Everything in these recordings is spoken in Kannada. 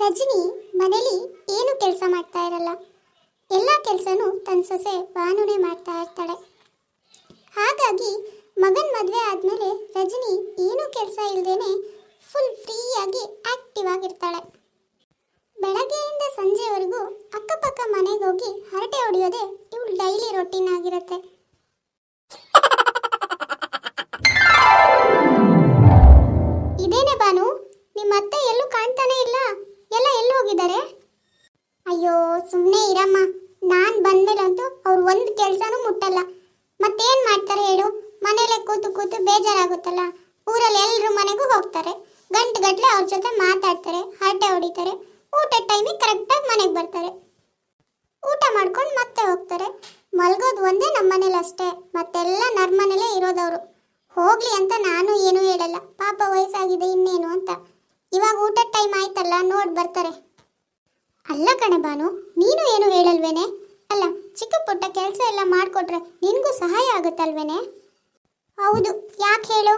ರಜನಿ ಮನೆಯಲ್ಲಿ ಏನು ಕೆಲಸ ಮಾಡ್ತಾ ಇರಲ್ಲ? ಎಲ್ಲ ಕೆಲಸನೂ ತನ್ನ ಸೊಸೆ ಭಾನುನೇ ಮಾಡ್ತಾ ಇರ್ತಾಳೆ. ಹಾಗಾಗಿ ಮಗನ ಮದುವೆ ಆದಮೇಲೆ ರಜನಿ ಏನೂ ಕೆಲಸ ಇಲ್ಲದೇನೆ ಫುಲ್ ಫ್ರೀಯಾಗಿ ಆಕ್ಟಿವ್ ಆಗಿರ್ತಾಳೆ. ಬೆಳಗ್ಗೆಯಿಂದ ಸಂಜೆವರೆಗೂ ಅಕ್ಕಪಕ್ಕ ಮನೆಗೆ ಹೋಗಿ ಹರಟೆ ಹೊಡೆಯೋದೇ ಇವಳು ಡೈಲಿ ರೊಟೀನ್ ಆಗಿರುತ್ತೆ. ಬೇಜಾರಾಗುತ್ತಲ್ಲ? ಊರಲ್ಲಿ ಎಲ್ಲರೂ ಮನೆಗೂ ಹೋಗ್ತಾರೆ. ಗಂಟು ಗಟ್ಟಲೆ ಅವ್ರ ಜೊತೆ ಮಾತಾಡ್ತಾರೆ, ಹರಟೆ ಹೊಡಿತಾರೆ. ಊಟದ ಟೈಮಿಗೆ ಕರೆಕ್ಟಾಗಿ ಮನೆಗೆ ಬರ್ತಾರೆ. ಊಟ ಮಾಡ್ಕೊಂಡು ಮತ್ತೆ ಹೋಗ್ತಾರೆ. ಮಲ್ಗೋದು ಒಂದೇ ನಮ್ಮ ಮನೇಲಿ ಅಷ್ಟೇ. ಮತ್ತೆಲ್ಲ ನರ್ಮನೇಲೇ ಇರೋದವರು. ಹೋಗ್ಲಿ ಅಂತ ನಾನು ಏನೂ ಹೇಳಲ್ಲ. ಪಾಪ ವಯಸ್ಸಾಗಿದೆ ಇನ್ನೇನು ಅಂತ. ಇವಾಗ ಊಟದ ಟೈಮ್ ಆಯ್ತಲ್ಲ, ನೋಡಿ ಬರ್ತಾರೆ. ಅಲ್ಲ ಕಣೆ ಬಾನು ನೀನು ಏನು ಹೇಳಲ್ವೇನೆ? ಅಲ್ಲ, ಚಿಕ್ಕ ಪುಟ್ಟ ಕೆಲಸ ಎಲ್ಲ ಮಾಡಿಕೊಟ್ರೆ ನಿನಗೂ ಸಹಾಯ ಆಗುತ್ತಲ್ವೇನೆ? ಹೌದು. ಯಾಕೆ ಹೇಳು?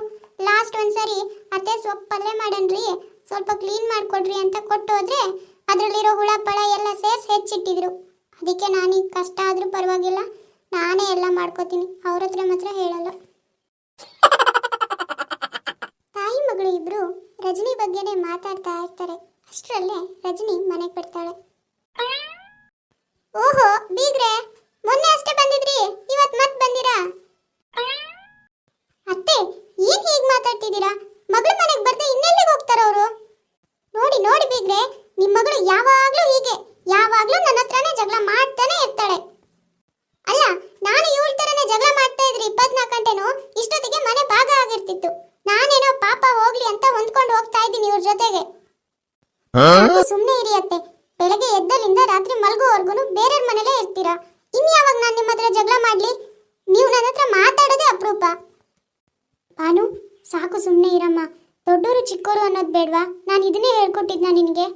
ಲಾಸ್ಟ್ ಒಂದ್ಸರಿ ಅತ್ತೆ ಸೊಪ್ಪು ಪಲ್ಯ ಮಾಡನ್ರಿ. ಸ್ವಲ್ಪ ಕ್ಲೀನ್ ಮಾಡಿಕೊಡ್ರಿ ಅಂತ ಕೊಟ್ಟು ಹೋದ್ರೆ ಅದರಲ್ಲಿರೋ ಹುಳ, ಪಳ ಎಲ್ಲ ಸೇರಿಸಿ ಹೆಚ್ಚಿಟ್ಟಿದ್ರು. ಅದಕ್ಕೆ ನಾನೀಗ ಕಷ್ಟ ಆದರೂ ಪರವಾಗಿಲ್ಲ. ನಾನೇ ಎಲ್ಲ ಮಾಡ್ಕೋತೀನಿ. ಅವ್ರ ಹತ್ರ ಮಾತ್ರ ಹೇಳಲ್ಲ. ತಾಯಿ ಮಗಳು ಇಬ್ರು ರಜನಿ ಬಗ್ಗೆನೇ ಮಾತಾಡ್ತಾ ಇರ್ತಾರೆ. ಅಷ್ಟರಲ್ಲೇ ರಜನಿ ಮನೆಗೆ ಬಿಡ್ತಾಳೆ ಓಹೋ ಬೀಗ್ರೆ ಮೊನ್ನೆ ಅಷ್ಟೇ ಬಂದಿದ್ರಿ ಇವತ್ ಮತ್ ಬಂದಿರಾ ಅತ್ತೆ ಏನ್ ಹೀಗ್ ಮಾತಾಡ್ತಿದ್ದೀರಾ ಮಗಳ ಮನೆಗೆ ಬರ್ದೆ ಇನ್ನೆಲ್ಲಿಗೆ ಹೋಗ್ತಾರ ಅವರು ನೋಡಿ ನೋಡಿ ಬೀಗ್ರೆ ನಿಮ್ ಮಗಳು ಯಾವಾಗ್ಲೂ ಹೀಗೆ ಯಾವಾಗ್ಲೂ ನನ್ನ ಹತ್ರನೇ ಜಗಳ ಮಾಡ್ತಾನೆ ಇರ್ತಾಳೆ ಅಲ್ಲ ನಾನು ಇವಳ ತರನೇ ಜಗಳ ಮಾಡ್ತಾ ಇದ್ರಿ ಇಪ್ಪತ್ನಾಲ್ಕು ಗಂಟೆನೂ ಇಷ್ಟೊತ್ತಿಗೆ ಮನೆ ಭಾಗ ಆಗಿರ್ತಿತ್ತು ನಾನೇನೋ ಪಾಪ ಹೋಗ್ಲಿ ಅಂತ ಹೊಂದ್ಕೊಂಡು ಹೋಗ್ತಾ ಇದ್ದೀನಿ ಇವ್ರ ಜೊತೆಗೆ. ಸುಮ್ಮನೆ ಇರಿ ಅತ್ತೆ. ಬೆಳಗ್ಗೆ ಎದ್ದಲಿಂದ ರಾತ್ರಿ ಮಲಗುವವರೆಗೂ ಬೇರೆಯವ್ರ ಮನೇಲೇ ಇರ್ತೀರಾ? ಇನ್ಯಾವಾಗ ನಾನು ನಿಮ್ಮ ಹತ್ರ ಜಗಳ ಮಾಡ್ಲಿ? ನೀವು ನನ್ನ ಹತ್ರ ಮಾತಾಡೋದೇ ಅಪರೂಪ. ಭಾನು ಸಾಕು ಸುಮ್ಮನೆ ಇರಮ್ಮ. ದೊಡ್ಡೋರು ಚಿಕ್ಕೋರು ಅನ್ನೋದು ಬೇಡ್ವಾ? ನಾನು ಇದನ್ನೇ ಹೇಳ್ಕೊಟ್ಟಿದ್ನ ನಿನಗೆ.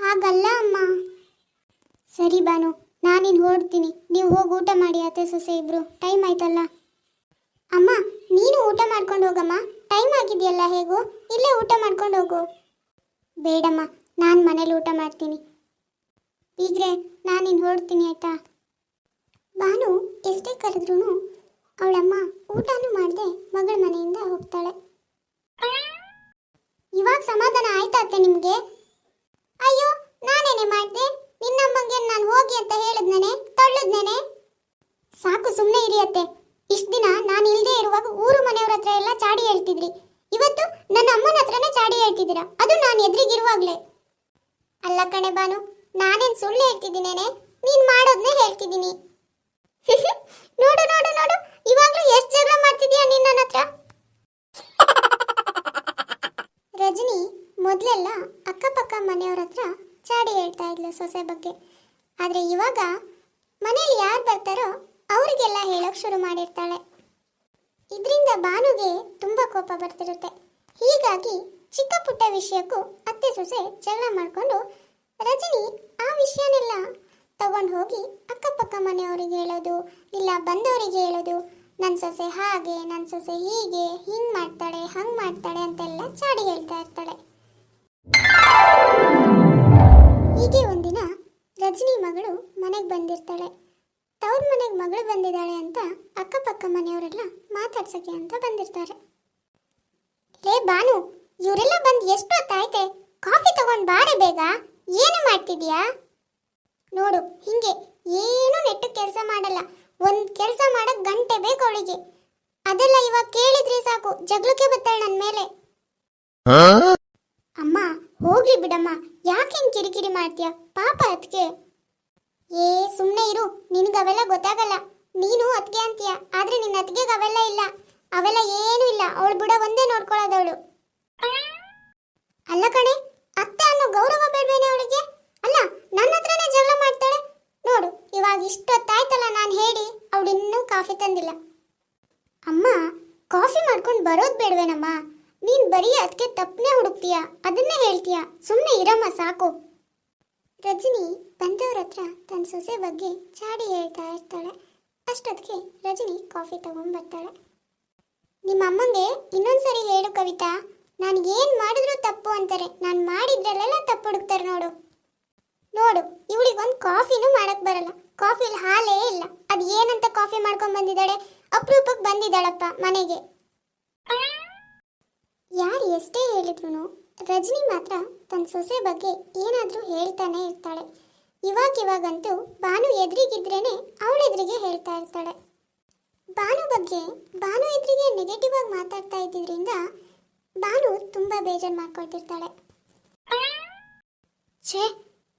ಹಾಗಲ್ಲ ಅಮ್ಮ. ಸರಿ ಬಾನು ನಾನಿನ್ ಹೊರಡ್ತೀನಿ. ನೀವು ಹೋಗಿ ಊಟ ಮಾಡಿ ಅತ್ತೆ ಸೊಸೆ ಇಬ್ರು. ಟೈಮ್ ಆಯ್ತಲ್ಲ? ಅಮ್ಮ ನೀನು ಊಟ ಮಾಡ್ಕೊಂಡು ಹೋಗಮ್ಮ. ಟೈಮ್ ಆಗಿದೆಯಲ್ಲ ಹೇಗೂ? ಇಲ್ಲೇ ಊಟ ಮಾಡ್ಕೊಂಡು ಹೋಗು. ಬೇಡಮ್ಮ, ನಾನು ಮನೇಲಿ ಊಟ ಮಾಡ್ತೀನಿ. ಬೀಗ್ರೆ ನಾನು ಇನ್ನು ಹೊರಡ್ತೀನಿ, ಆಯ್ತಾ? ಭಾನು ಎಷ್ಟೇ ಕರೆದ್ರೂ ಅವಳಮ್ಮ ಊಟನೂ ಮಾಡದೆ ಮಗಳ ಮನೆಯಿಂದ ಹೋಗ್ತಾಳೆ. ಇವಾಗ ಸಮಾಧಾನ ಆಯ್ತಾ ಅತ್ತೆ ನಿಮಗೆ? ಅಯ್ಯೋ, ನಾನೇನೆ ಮಾಡ್ದೆ? ನಿನ್ನಮ್ಮಂಗೆ ನಾನು ಹೋಗಿ ಅಂತ ಹೇಳಿದ್ನೇನೆ, ತಳ್ಳಿದ್ನೇನೆ? ಸಾಕು ಸುಮ್ಮನೆ ಇರಿ ಅತ್ತೆ. ಇಷ್ಟ ದಿನ ನಾನು ಇಲ್ಲದೆ ಇರುವಾಗ ಊರು ಮನೆಯವ್ರ ಹತ್ರ ಎಲ್ಲ ಚಾಡಿ ಹೇಳ್ತಿದ್ರಿ. ಇವತ್ತು ನನ್ನ ಅಮ್ಮನ ಹತ್ರನೇ ಚಾಡಿ ಹೇಳ್ತಿದ್ದೀರಾ? ಅದು ನಾನು ಎದುರಿಗಿರುವಾಗ್ಲೇ. ಅಲ್ಲ ಕಣೆ ಬಾನು, ನಾನೇನು ಸುಳ್ಳು ಹೇಳ್ತಿದ್ದೀನೇನೆ ನೀನ್ ಮಾಡೋದ್ನೇ ಹೇಳ್ತಿದ್ದೀನಿ. ನೋಡು ನೋಡು ನೋಡು, ಇವಾಗಲೂ ಎಷ್ಟು ಜಗಳ ಮಾಡ್ತಿದ್ಯಾ ನೀನ್ ನನ್ನ ಹತ್ರ? ರಜನಿ, ಮೊದಲೆಲ್ಲ ಅಕ್ಕಪಕ್ಕ ಮನೆಯವ್ರ ಹತ್ರ ಚಾಡಿ ಹೇಳ್ತಾ ಇದ್ಲು ಸೊಸೆ ಬಗ್ಗೆ. ಆದ್ರೆ ಇವಾಗ ಮನೇಲಿ ಯಾರು ಬರ್ತಾರೋ ಅವರಿಗೆಲ್ಲ ಹೇಳೋಕೆ ಶುರು ಮಾಡಿರ್ತಾಳೆ. ಇದರಿಂದ ಬಾನುಗೆ ತುಂಬಾ ಕೋಪ ಬರ್ತಿರುತ್ತೆ. ಹೀಗಾಗಿ ಚಿಕ್ಕ ಪುಟ್ಟ ವಿಷಯಕ್ಕೂ ಅತ್ತೆ ಸೊಸೆ ಜಗಳ ಮಾಡಿಕೊಂಡು ರಜನಿ ಆ ವಿಷಯನೆಲ್ಲ ತಗೊಂಡು ಹೋಗಿ ಅಕ್ಕಪಕ್ಕ ಮನೆಯವರಿಗೆ ಹೇಳೋದು, ಇಲ್ಲ ಬಂದವರಿಗೆ ಹೇಳೋದು ನನ್ನ ಸೊಸೆ ಹಾಗೆ ನನ್ನ ಸೊಸೆ ಹೀಗೆ, ಹಿಂಗ್ ಮಾಡ್ತಾಳೆ, ಹಂಗ್ ಮಾಡ್ತಾಳೆ ಅಂತೆಲ್ಲ ಚಾಡಿ ಹೇಳ್ತಾ ಇರ್ತಾಳೆ. ಹೀಗೆ ಒಂದಿನ ರಜನಿ ಮಗಳು ಮನೆಗೆ ಬಂದಿರ್ತಾಳೆ. ತವ್ರ ಮನೆಗೆ ಮಗಳು ಬಂದಿದ್ದಾಳೆ ಅಂತ ಅಕ್ಕಪಕ್ಕ ಮನೆಯವರೆಲ್ಲ ಮಾತಾಡ್ಸಕ್ಕೆ ಅಂತ ಬಂದಿರ್ತಾರೆ. ಲೇ ಬಾನು ಇವರೆಲ್ಲ ಬಂದು ಎಷ್ಟು ಹೊತ್ತಾಯ್ತೆ ಕಾಫಿ ತಗೊಂಡು ಬಾರೆ ಬೇಗ. ಏನು ಮಾಡ್ತಿದ್ಯಾ? ನೋಡು ಹಿಂಗೆ ಏನು ನೆಟ್ಟು ಕೆಲಸ ಮಾಡಲ್ಲ. ಒಂದು ಕೆಲಸ ಮಾಡಕ್ ಗಂಟೆ ಬೇಕು ಅವಳಿಗೆ. ಅದೆಲ್ಲ ಇವಾಗ ಕೇಳಿದ್ರೆ ಸಾಕು. ಜಗಳಕ್ಕೆ ಬರ್ತಾಳೆ ನನ್ನ ಮೇಲೆ. ಅಮ್ಮ ಹೋಗ್ಲಿ ಬಿಡಮ್ಮ. ಯಾಕೆ ಹಿಂಗ್ ಕಿರಿಕಿರಿ ಮಾಡ್ತೀಯ? ಪಾಪ ಅದಕ್ಕೆ ನಿನಗೆ ಅವೆಲ್ಲ ಗೊತ್ತಾಗಲ್ಲ. ನೀನು ಅತ್ತಿಗೆ ಅಂತೀಯ. ಆದ್ರೆ ನಿನ್ನ ಅತ್ತಿಗೆಗೆ ಅವೆಲ್ಲ ಇಲ್ಲ. ಅವೆಲ್ಲ ಏನೂ ಇಲ್ಲ. ಅವಳು ಬಿಡ ಒಂದೇ ನೋಡ್ಕೊಳ್ಳೋದವಳು. ಅಲ್ಲ ಕಣೆ, ಅತ್ತೆ ಅನ್ನೋ ಗೌರವ ಬೇಡವೇನೆ ಅವಳಿಗೆ? ಅಲ್ಲ, ನನ್ನ ಹತ್ರನೇ ಜಗಳ ಮಾಡ್ತಾಳೆ? ನೋಡು, ಇವಾಗ ಇಷ್ಟೊತ್ತಾಯ್ತಲ್ಲ ನಾನು ಹೇಳಿ, ಅವಳು ಇನ್ನೂ ಕಾಫಿ ತಂದಿಲ್ಲ. ಅಮ್ಮ, ಕಾಫಿ ಮಾಡ್ಕೊಂಡು ಬರೋದು ಬೇಡವೇನಮ್ಮ? ನೀನ್ ಬರೀ ಅದಕ್ಕೆ ತಪ್ಪನೆ ಹುಡುಕ್ತೀಯ. ಅದನ್ನೇ ಹೇಳ್ತೀಯ. ಸುಮ್ಮನೆ ಇರಮ್ಮ, ಸಾಕು. ರಜನಿ ಬಂದವ್ರ ಹತ್ರ ತನ್ನ ಸೊಸೆ ಬಗ್ಗೆ ಚಾಡಿ ಹೇಳ್ತಾ ಇರ್ತಾಳೆ. ಅಷ್ಟೊತ್ತಿಗೆ ರಜನಿ ಕಾಫಿ ತಗೊಂಡ್ಬರ್ತಾಳೆ. ನಿಮ್ಮ ಅಮ್ಮಂಗೆ ಇನ್ನೊಂದ್ಸರಿ ಹೇಳು ಕವಿತಾ, ನಾನು ಏನು ಮಾಡಿದ್ರು ತಪ್ಪು ಅಂತಾರೆ. ನಾನು ಮಾಡಿದ್ರಲ್ಲೆಲ್ಲ ತಪ್ಪು ಹುಡುಕ್ತಾರೆ ನೋಡು. ನೋಡು, ಇವಳಿಗೊಂದು ಕಾಫಿನೂ ಮಾಡಕ್ ಬರಲ್ಲ. ಕಾಫಿಲಿ ಹಾಲೇ ಇಲ್ಲ. ಅದು ಏನಂತ ಕಾಫಿ ಮಾಡ್ಕೊಂಡ್ ಬಂದಿದ್ದಾಳೆ? ಅಪರೂಪಕ್ಕೆ ಬಂದಿದ್ದಾಳಪ್ಪ ಮನೆಗೆ. ಯಾರು ಎಷ್ಟೇ ಹೇಳಿದ್ರು ರಜನಿ ಮಾತ್ರ ತನ್ನ ಸೊಸೆ ಬಗ್ಗೆ ಏನಾದರೂ ಹೇಳ್ತಾನೆ ಇರ್ತಾಳೆ. ಇವಾಗ ಇವಾಗಂತೂ ಭಾನು ಎದುರಿಗಿದ್ರೇನೆ ಅವಳ ಎದುರಿಗೆ ಹೇಳ್ತಾ ಇರ್ತಾಳೆ. ಭಾನು ಬಗ್ಗೆ, ಭಾನು ಎದುರಿಗೆ ನೆಗೆಟಿವ್ ಆಗಿ ಮಾತಾಡ್ತಾ ಇದ್ದಿದ್ರಿಂದ ಭಾನು ತುಂಬ ಬೇಜಾರು ಮಾಡ್ಕೊಳ್ತಿರ್ತಾಳೆ. ಛೇ,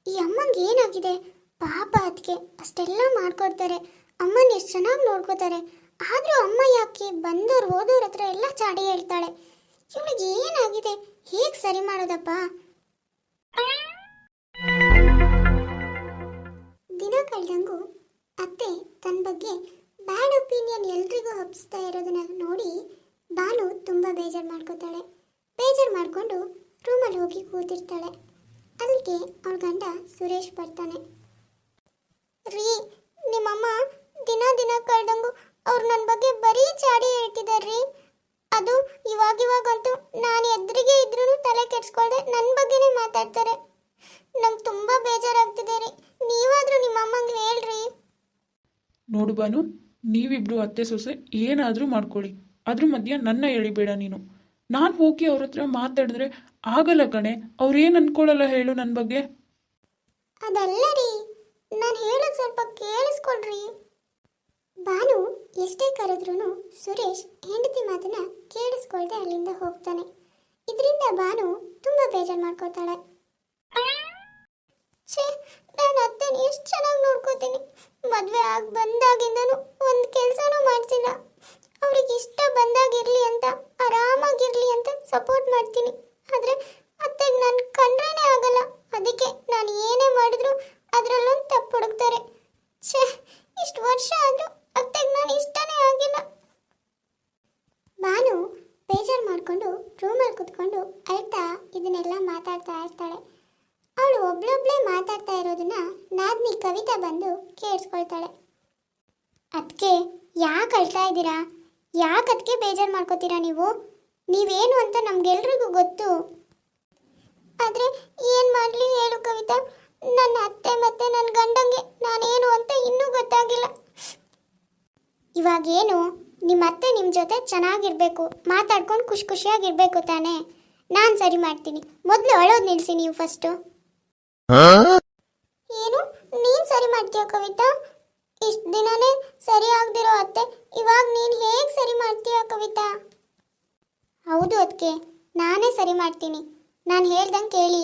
ಈ ಅಮ್ಮಂಗೆ ಏನಾಗಿದೆ? ಪಾಪ ಅದಕ್ಕೆ ಅಷ್ಟೆಲ್ಲ ಮಾಡ್ಕೊಡ್ತಾರೆ. ಅಮ್ಮನ ಎಷ್ಟು ಚೆನ್ನಾಗಿ ನೋಡ್ಕೋತಾರೆ. ಆದರೂ ಅಮ್ಮ ಯಾಕೆ ಬಂದವ್ರು ಹೋದವ್ರ ಹತ್ರ ಎಲ್ಲ ಚಾಡಿ ಹೇಳ್ತಾಳೆ. ಇವಳಿಗೆ ಏನಾಗಿದೆ? ಹೇಗೆ ಸರಿ ಮಾಡೋದಪ್ಪ? ದಿನ ಕಳೆದಂಗೂ ಅತ್ತೆ ತನ್ನ ಬಗ್ಗೆ ಬ್ಯಾಡ್ ಒಪಿನಿಯನ್ ಎಲ್ರಿಗೂ ಹಬ್ಸ್ತಾ ಇರೋದನ್ನ ನೋಡಿ ಬಾನು ತುಂಬ ಬೇಜಾರು ಮಾಡ್ಕೋತಾಳೆ. ಬೇಜಾರು ಮಾಡಿಕೊಂಡು ರೂಮಲ್ಲಿ ಹೋಗಿ ಕೂತಿರ್ತಾಳೆ. ಅಲ್ಲಿಗೆ ಅವಳ ಗಂಡ ಸುರೇಶ್ ಬರ್ತಾನೆ. ರೀ, ನಿಮ್ಮಮ್ಮ ದಿನ ದಿನ ಕಳೆದಂಗೂ ಅವ್ರು ನನ್ನ ಬಗ್ಗೆ ಬರೀ ಚಾಡಿ ಹೇಳ್ತಿದಾರ್ರಿ ಅದು ಇವಾಗ ಇವಾಗಂತೂ ನಾನು ಎದುರಿಗೆ ಇದ್ರೂ ತಲೆ ಕೆಡ್ಸ್ಕೊಳ್ದೆ ನನ್ನ ಬಗ್ಗೆನೇ ಮಾತಾಡ್ತಾರೆ. ನಂಗೆ ತುಂಬ ಬೇಜಾರಾಗ್ತಿದೆ ರೀ. ನೀವಾದರೂ ನಿಮ್ಮ ಅಮ್ಮಂಗೆ ಹೇಳ್ರಿ. ನೋಡು ಬಾನು ನೀವಿಬ್ರು ಅತ್ತೆ ಸೊಸೆ ಏನಾದರೂ ಮಾಡ್ಕೊಳ್ಳಿ. ಅದ್ರ ಮಧ್ಯ ನನ್ನ ಎಳಿಬೇಡ ನೀನು. ನಾನು ಹೋಗಿ ಅವ್ರ ಹತ್ರ ಮಾತಾಡಿದ್ರೆ ಆಗಲ್ಲ ಕಣೆ. ಅವ್ರೇನು ಅನ್ಕೊಳ್ಳಲ್ಲ ಹೇಳು ನನ್ನ ಬಗ್ಗೆ. ಅದಲ್ಲ ರೀ. ನಾನು ಹೇಳೋದು ಸ್ವಲ್ಪ ಕೇಳಿಸ್ಕೊಳ್ರಿ. ಭಾನು ಎಷ್ಟೇ ಕರೆದ್ರೂ ಸುರೇಶ್ ಹೆಂಡತಿ ಮಾತನ್ನ ಕೇಳಿಸ್ಕೊಳ್ದೆ ಅಲ್ಲಿಂದ ಹೋಗ್ತಾನೆ. ಇದರಿಂದ ಭಾನು ತುಂಬಾ ಬೇಜಾರು ಮಾಡ್ಕೋತಾಳೆ ಛೇ, ನಾನು ಅತ್ತೆನ ಎಷ್ಟು ಚೆನ್ನಾಗಿ ನೋಡ್ಕೋತೀನಿ. ಮದುವೆ ಆಗಿ ಬಂದಾಗಿಂದನೂ ಒಂದು ಕೆಲಸನೂ ಮಾಡ್ತಿಲ್ಲ. ಅವ್ರಿಗೆ ಇಷ್ಟ ಬಂದಾಗಿರ್ಲಿ ಅಂತ, ಆರಾಮಾಗಿರ್ಲಿ ಅಂತ ಸಪೋರ್ಟ್ ಮಾಡ್ತೀನಿ. ಆದರೆ ಅತ್ತೆಗೆ ನಾನು ಕಂಡ್ರೇನೆ ಆಗಲ್ಲ. ಅದಕ್ಕೆ ನಾನು ಏನೇ ಮಾಡಿದ್ರು ಅದರಲ್ಲೊಂದು ತಪ್ಪು ಹುಡುಕ್ತಾರೆ. ಛೇ, ಇಷ್ಟು ವರ್ಷ ಆದರೂ ಅತ್ತೆಗೆ ನಾನು ಇಷ್ಟನೇ ಆಗಿಲ್ಲ. ಭಾನು ಬೇಜಾರು ಮಾಡಿಕೊಂಡು ರೂಮಲ್ಲಿ ಕುತ್ಕೊಂಡು ಅಳ್ತಾ ಇದನ್ನೆಲ್ಲ ಮಾತಾಡ್ತಾ ಇರ್ತಾಳೆ. ಅವಳು ಒಬ್ಳೊಬ್ಳೆ ಮಾತಾಡ್ತಾ ಇರೋದನ್ನ ನಾದ್ನಿ ಕವಿತಾ ಬಂದು ಕೇಳಿಸ್ಕೊಳ್ತಾಳೆ. ಅದಕ್ಕೆ ಯಾಕೆ ಅಳ್ತಾ ಇದ್ದೀರಾ? ಯಾಕೆ ಅದಕ್ಕೆ ಬೇಜಾರು ಮಾಡ್ಕೋತೀರಾ ನೀವು? ನೀವೇನು ಅಂತ ನಮ್ಗೆಲ್ರಿಗೂ ಗೊತ್ತು. ಆದರೆ ಏನು ಮಾಡಲಿ ಹೇಳು ಕವಿತಾ. ನನ್ನ ಅತ್ತೆ ಮತ್ತೆ ನನ್ನ ಗಂಡಂಗೆ ನಾನೇನು ಅಂತ ಇನ್ನೂ ಗೊತ್ತಾಗಿಲ್ಲ. ಇವಾಗೇನು? ನಿಮ್ಮ ಅತ್ತೆ ನಿಮ್ಮ ಜೊತೆ ಚೆನ್ನಾಗಿರಬೇಕು ಮಾತಾಡ್ಕೊಂಡು ಖುಷಿ ಖುಷಿಯಾಗಿರ್ಬೇಕು ತಾನೇ? ನಾನು ಸರಿ ಮಾಡ್ತೀನಿ. ಮೊದಲು ಅಳೋದು ನಿಲ್ಲಿಸಿ ನೀವು ಫಸ್ಟು. ಏನು? ನೀನು ಸರಿ ಮಾಡ್ತೀಯ ಕವಿತಾ? ಇಷ್ಟು ದಿನನೇ ಸರಿ ಆಗದಿರೋ ಅತ್ತೆ ಇವಾಗ ನೀನು ಹೇಗೆ ಸರಿ ಮಾಡ್ತೀಯ ಕವಿತಾ? ಹೌದು ಅದಕ್ಕೆ ನಾನೇ ಸರಿ ಮಾಡ್ತೀನಿ. ನಾನು ಹೇಳ್ದಂಗೆ ಕೇಳಿ.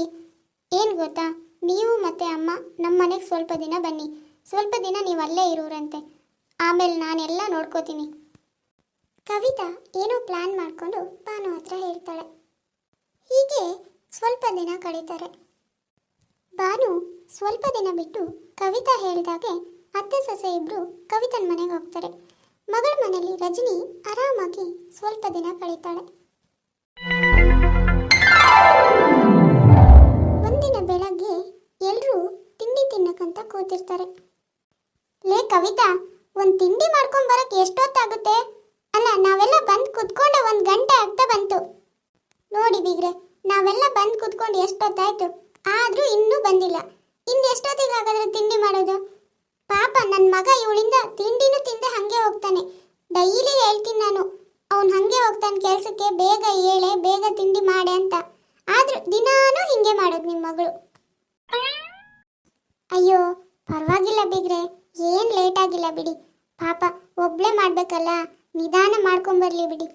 ಏನು ಗೊತ್ತಾ? ನೀವು ಮತ್ತೆ ಅಮ್ಮ ನಮ್ಮ ಮನೆಗೆ ಸ್ವಲ್ಪ ದಿನ ಬನ್ನಿ. ಸ್ವಲ್ಪ ದಿನ ನೀವು ಅಲ್ಲೇ ಇರೋರಂತೆ. ಆಮೇಲೆ ನಾನೆಲ್ಲ ನೋಡ್ಕೋತೀನಿ. ಕವಿತಾ ಏನೋ ಪ್ಲಾನ್ ಮಾಡಿಕೊಂಡು ಭಾನು ಹತ್ರ ಹೇಳ್ತಾಳೆ. ಹೀಗೆ ಸ್ವಲ್ಪ ದಿನ ಕಳೀತಾರೆ. ಭಾನು ಸ್ವಲ್ಪ ದಿನ ಬಿಟ್ಟು ಕವಿತಾ ಹೇಳಿದಾಗೆ ಅತ್ತೆ ಸೊಸೆ ಇಬ್ಬರು ಕವಿತನ ಮನೆಗೆ ಹೋಗ್ತಾರೆ. ಮಗಳ ಮನೆಯಲ್ಲಿ ರಜನಿ ಆರಾಮಾಗಿ ಸ್ವಲ್ಪ ದಿನ ಕಳೀತಾಳೆ. ಒಂದಿನ ಬೆಳಗ್ಗೆ ಎಲ್ಲರೂ ತಿಂಡಿ ತಿನ್ನಕ್ಕಂತ ಕೂತಿರ್ತಾರೆ. ಲೇ ಕವಿತಾ ಒಂದ್ ತಿಂಡಿ ಮಾಡ್ಕೊಂಡ್ ಬರಕ್ ಎಷ್ಟೊತ್ತಾಗುತ್ತೆ? ಅಲ್ಲ, ನಾವೆಲ್ಲ ಬಂದ್ ಕುತ್ಕೊಂಡೆ ಒಂದ್ ಗಂಟೆ ಆಗ್ತಾ ಬಂತು. ನೋಡಿ ಬಿಗ್ರೆ, ನಾವೆಲ್ಲ ಬಂದ್ ಕುತ್ಕೊಂಡು ಎಷ್ಟೊತ್ತಾಯ್ತು? ಆದ್ರೂ ಇನ್ನೂ ಬಂದಿಲ್ಲ. ಇನ್ನು ಎಷ್ಟೊತ್ತಿಗೆ ಹಾಗಾದ್ರೆ ತಿಂಡಿ ಮಾಡೋದು? ಪಾಪ ನನ್ನ ಮಗ ಇವಳಿಂದ ತಿಂಡಿನೂ ತಿಂದೆ ಹಂಗೆ ಹೋಗ್ತಾನೆ. ಡೈಲಿ ಹೇಳ್ತೀನಿ ನಾನು, ಅವ್ನು ಹಂಗೆ ಹೋಗ್ತಾನೆ ಕೆಲಸಕ್ಕೆ, ಬೇಗ ಏಳೆ, ಬೇಗ ತಿಂಡಿ ಮಾಡೆ ಅಂತ. ಆದ್ರೂ ದಿನಾನೂ ಹಿಂಗೆ ಮಾಡೋದು ನಿಮ್ಮ ಮಗಳು. ಅಯ್ಯೋ, ಪರವಾಗಿಲ್ಲ ಬಿಗ್ರೆ. ಏನ್ ಲೇಟ್ ಆಗಿಲ್ಲ ಬಿಡಿ. ಪಾಪ, ಒಬ್ಳೆ ಮಾಡ್ಬೇಕಲ್ಲ? ನಿಧಾನ ಮಾಡ್ಕೊಂಬರ್ಲಿ ಬಿಡಿ.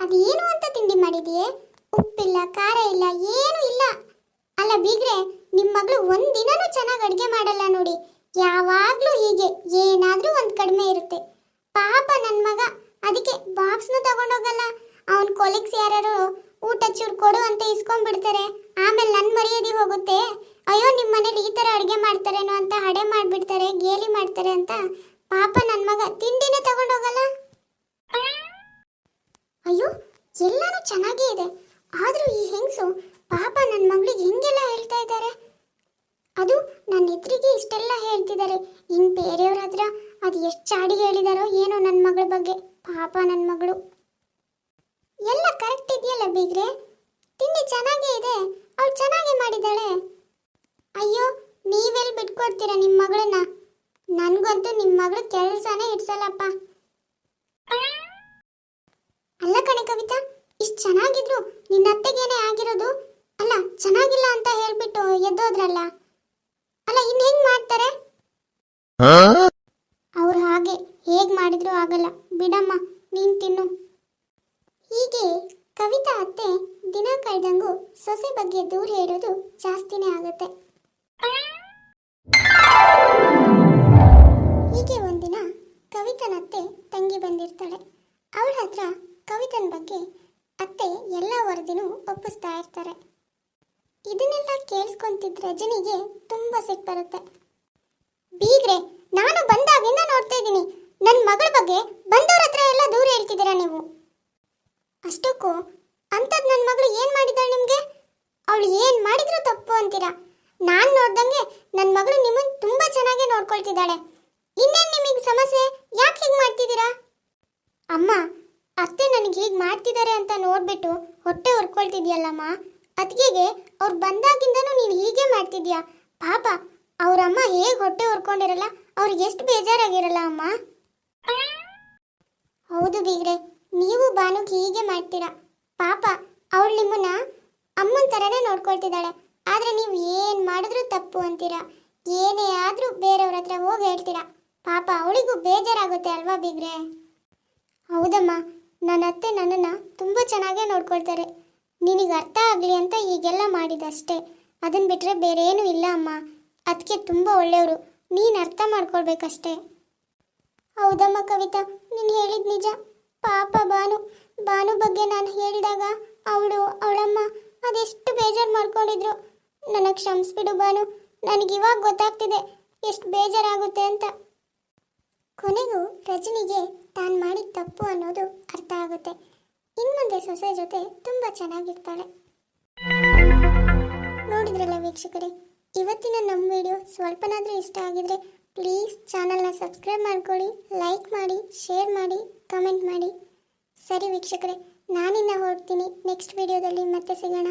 ಅದೇನು ಅಂತ ತಿಂಡಿ ಮಾಡಿದೀಯೇ? ಉಪ್ಪಿಲ್ಲ, ಖಾರ ಇಲ್ಲ, ಏನು ಇಲ್ಲ. ಅಲ್ಲ ಬೀಗ್ರೆ ನಿಮ್ಮ ಮಗಳು ಒಂದಿನನೂ ಚೆನ್ನಾಗಿ ಅಡುಗೆ ಮಾಡಲ್ಲ ನೋಡಿ. ಯಾವಾಗಲೂ ಹೀಗೆ, ಏನಾದರೂ ಒಂದು ಕಡಿಮೆ ಇರುತ್ತೆ. ಪಾಪ ನನ್ನ ಮಗ, ಅದಕ್ಕೆ ಬಾಕ್ಸ್ನು ತಗೊಂಡೋಗಲ್ಲ. ಅವನ ಕೊಲೀಗ್ಸ್ ಯಾರು ಊಟ ಚೂರು ಕೊಡು ಅಂತ ಇಸ್ಕೊಂಡ್ಬಿಡ್ತಾರೆ. ಆಮೇಲೆ ನನ್ನ ಮರ್ಯಾದೆ ಹೋಗುತ್ತೆ. ಅಯ್ಯೋ ನಿಮ್ಮ ಮನೇಲಿ ಈ ಥರ ಅಡುಗೆ ಮಾಡ್ತಾರೇನೋ ಅಂತ ಹಡೆ ಮಾಡಿಬಿಡ್ತಾರೆ, ಗೇಲಿ ಮಾಡ್ತಾರೆ ಅಂತ ಪಾಪ ನನ್ನ ಮಗ ತಿಂಡಿನೇ ತಗೊಂಡೋಗಲ್ಲ. ಅಯ್ಯೋ, ಎಲ್ಲಾನು ಚೆನ್ನಾಗೇ ಇದೆ. ಆದರೂ ಈ ಹೆಂಗಸು ಪಾಪ ನನ್ನ ಮಗಳಿಗೆ ಹಿಂಗೆಲ್ಲ ಹೇಳ್ತಾ ಇದ್ದಾರೆ. ಅದು ನನ್ನ ಎದುರಿಗೆ ಇಷ್ಟೆಲ್ಲ ಹೇಳ್ತಿದ್ದಾರೆ. ಇನ್ನು ಬೇರೆಯವ್ರ ಹತ್ರ ಅದು ಎಷ್ಟು ಚಾಡಿ ಹೇಳಿದಾರೋ ಏನೋ ನನ್ನ ಮಗಳ ಬಗ್ಗೆ. ಪಾಪ ನನ್ನ ಮಗಳು. ಎಲ್ಲ ಕರೆಕ್ಟ್ ಇದೆಯಲ್ಲ ಬೀಗ್ರೆ? ತಿಂಡಿ ಚೆನ್ನಾಗೇ ಇದೆ. ಅವಳು ಚೆನ್ನಾಗೇ ಮಾಡಿದ್ದಾಳೆ. ಅಯ್ಯೋ ನೀವೆಲ್ಲಿ ಬಿಟ್ಕೊಡ್ತೀರಾ ನಿಮ್ಮ ಮಗಳನ್ನ? ನನಗಂತೂ ನಿಮ್ಮ ಮಗಳು ಕೆಲಸನೇ ಇಡ್ಸಲ್ಲಪ್ಪ. ಅಲ್ಲ ಕಣೆ ಕವಿತಾ ಇಷ್ಟು ಚೆನ್ನಾಗಿದ್ರು ನಿನ್ನ ಅತ್ತೆಗೇನೆ ಆಗಿರೋದು? ಅಲ್ಲ ಚೆನ್ನಾಗಿಲ್ಲ ಅಂತ ಹೇಳ್ಬಿಟ್ಟು ಎದ್ದೋದ್ರಲ್ಲ? ಅಲ್ಲ ಇನ್ ಹೆಂಗ್ ಮಾಡ್ತಾರೆ? ಅವ್ರು ಹಾಗೆ ಹೇಗ್ ಮಾಡಿದ್ರು ಆಗಲ್ಲ. ಬಿಡಮ್ಮ ನೀನ್ ತಿನ್ನು. ಹೀಗೆ ಕವಿತಾ ಅತ್ತೆ ದಿನ ಕಳೆದಂಗೂ ಸೊಸೆ ಬಗ್ಗೆ ದೂರ ಹೇಳೋದು ಜಾಸ್ತಿನೇ ಆಗುತ್ತೆ. ಕವಿತನ ಬಗ್ಗೆ ಅತ್ತೆ ಎಲ್ಲ ವರದಿನೂ ಒಪ್ಪಿಸ್ತಾ ಇರ್ತಾರೆ. ಇದನ್ನೆಲ್ಲ ಕೇಳಿಸ್ಕೊಂತಿದ್ದ ರಜನಿಗೆ ತುಂಬಾ ಸಿಟ್ಟು ಬರುತ್ತೆ. ಬೀಗ್ರೆ, ನಾನು ಬಂದಾಗಿಂದ ನೋಡ್ತಾ ಇದ್ದೀನಿ. ನನ್ನ ಮಗಳ ಬಗ್ಗೆ ಬಂದವ್ರ ಹತ್ರ ಎಲ್ಲ ದೂರ ಹೇಳ್ತಿದ್ದೀರಾ ನೀವು? ಅಷ್ಟಕ್ಕೂ ಅಂಥದ್ದು ನನ್ನ ಮಗಳು ಏನು ಮಾಡಿದಾಳೆ ನಿಮಗೆ? ಅವಳು ಏನು ಮಾಡಿದ್ರು ತಪ್ಪು ಅಂತೀರಾ? ನಾನು ನೋಡ್ದಂಗೆ ನನ್ನ ಮಗಳು ನಿಮ್ಮನ್ನು ತುಂಬ ಚೆನ್ನಾಗಿ ನೋಡ್ಕೊಳ್ತಿದ್ದಾಳೆ. ಇನ್ನೇನು ನಿಮಗೆ ಸಮಸ್ಯೆ? ಯಾಕೆ ಹೀಗೆ ಮಾಡ್ತಿದ್ದೀರಾ? ಅಮ್ಮ ಅತ್ತೆ ನನಗೆ ಹೀಗೆ ಮಾಡ್ತಿದ್ದಾರೆ ಅಂತ ನೋಡ್ಬಿಟ್ಟು ಹೊಟ್ಟೆ ಹೊರ್ಕೊಳ್ತಿದ್ಯಲ್ಲಮ್ಮ? ಅತ್ತಿಗೆಗೆ ಅವ್ರು ಬಂದಾಗಿಂದನೂ ನೀನು ಹೀಗೆ ಮಾಡ್ತಿದ್ಯಾ? ಪಾಪ, ಅವರಮ್ಮ ಹೇಗೆ ಹೊಟ್ಟೆ ಹೊರ್ಕೊಂಡಿರಲ್ಲ, ಅವ್ರಿಗೆ ಎಷ್ಟು ಬೇಜಾರಾಗಿರಲ್ಲ ಅಮ್ಮ? ಹೌದು ಬೀಗ್ರೆ, ನೀವು ಬಾನುಗ್ ಹೀಗೆ ಮಾಡ್ತೀರಾ. ಪಾಪ, ಅವಳು ನಿಮ್ಮನ್ನ ಅಮ್ಮನ ಥರನೇ ನೋಡ್ಕೊಳ್ತಿದ್ದಾಳೆ. ಆದ್ರೆ ನೀವು ಏನು ಮಾಡಿದ್ರೂ ತಪ್ಪು ಅಂತೀರಾ? ಏನೇ ಆದ್ರೂ ಬೇರೆಯವ್ರ ಹತ್ರ ಹೋಗಿ ಹೇಳ್ತೀರಾ? ಪಾಪ, ಅವಳಿಗೂ ಬೇಜಾರಾಗುತ್ತೆ ಅಲ್ವಾ ಬೀಗ್ರೆ? ಹೌದಮ್ಮ ನನ್ನ ಅತ್ತೆ ನನ್ನನ್ನು ತುಂಬ ಚೆನ್ನಾಗೇ ನೋಡ್ಕೊಳ್ತಾರೆ. ನಿನಗೆ ಅರ್ಥ ಆಗಲಿ ಅಂತ ಹೀಗೆಲ್ಲ ಮಾಡಿದಷ್ಟೇ. ಅದನ್ನು ಬಿಟ್ಟರೆ ಬೇರೆ ಏನೂ ಇಲ್ಲ ಅಮ್ಮ. ಅದಕ್ಕೆ ತುಂಬ ಒಳ್ಳೆಯವರು. ನೀನು ಅರ್ಥ ಮಾಡ್ಕೊಳ್ಬೇಕಷ್ಟೇ. ಹೌದಮ್ಮ ಕವಿತಾ, ನೀನು ಹೇಳಿದ ನಿಜ. ಪಾಪ ಬಾನು ಬಾನು ಬಗ್ಗೆ ನಾನು ಹೇಳಿದಾಗ ಅವಳು, ಅವಳಮ್ಮ ಅದೆಷ್ಟು ಬೇಜಾರು ಮಾಡ್ಕೊಂಡಿದ್ರು. ನನಗೆ ಕ್ಷಮಿಸ್ಬಿಡು ಬಾನು ನನಗಿವಾಗ ಗೊತ್ತಾಗ್ತಿದೆ. ಎಷ್ಟು ಬೇಜಾರಾಗುತ್ತೆ ಅಂತ. ಕೊನೆಗೂ ರಜನಿಗೆ ತಾನು ಮಾಡಿದ ತಪ್ಪು ಅನ್ನೋದು ಅರ್ಥ ಆಗುತ್ತೆ. ಇನ್ಮುಂದೆ ಸೊಸೆ ಜೊತೆ ತುಂಬ ಚೆನ್ನಾಗಿರ್ತಾಳೆ. ನೋಡಿದ್ರಲ್ಲ ವೀಕ್ಷಕರೇ, ಇವತ್ತಿನ ನಮ್ಮ ವಿಡಿಯೋ ಸ್ವಲ್ಪನಾದರೂ ಇಷ್ಟ ಆಗಿದ್ರೆ ಪ್ಲೀಸ್ ಚಾನಲ್ನ ಸಬ್ಸ್ಕ್ರೈಬ್ ಮಾಡ್ಕೊಳ್ಳಿ, ಲೈಕ್ ಮಾಡಿ, ಶೇರ್ ಮಾಡಿ, ಕಮೆಂಟ್ ಮಾಡಿ. ಸರಿ ವೀಕ್ಷಕರೇ, ನಾನಿನ್ನ ಹೊರಡ್ತೀನಿ. ನೆಕ್ಸ್ಟ್ ವಿಡಿಯೋದಲ್ಲಿ ಮತ್ತೆ ಸಿಗೋಣ.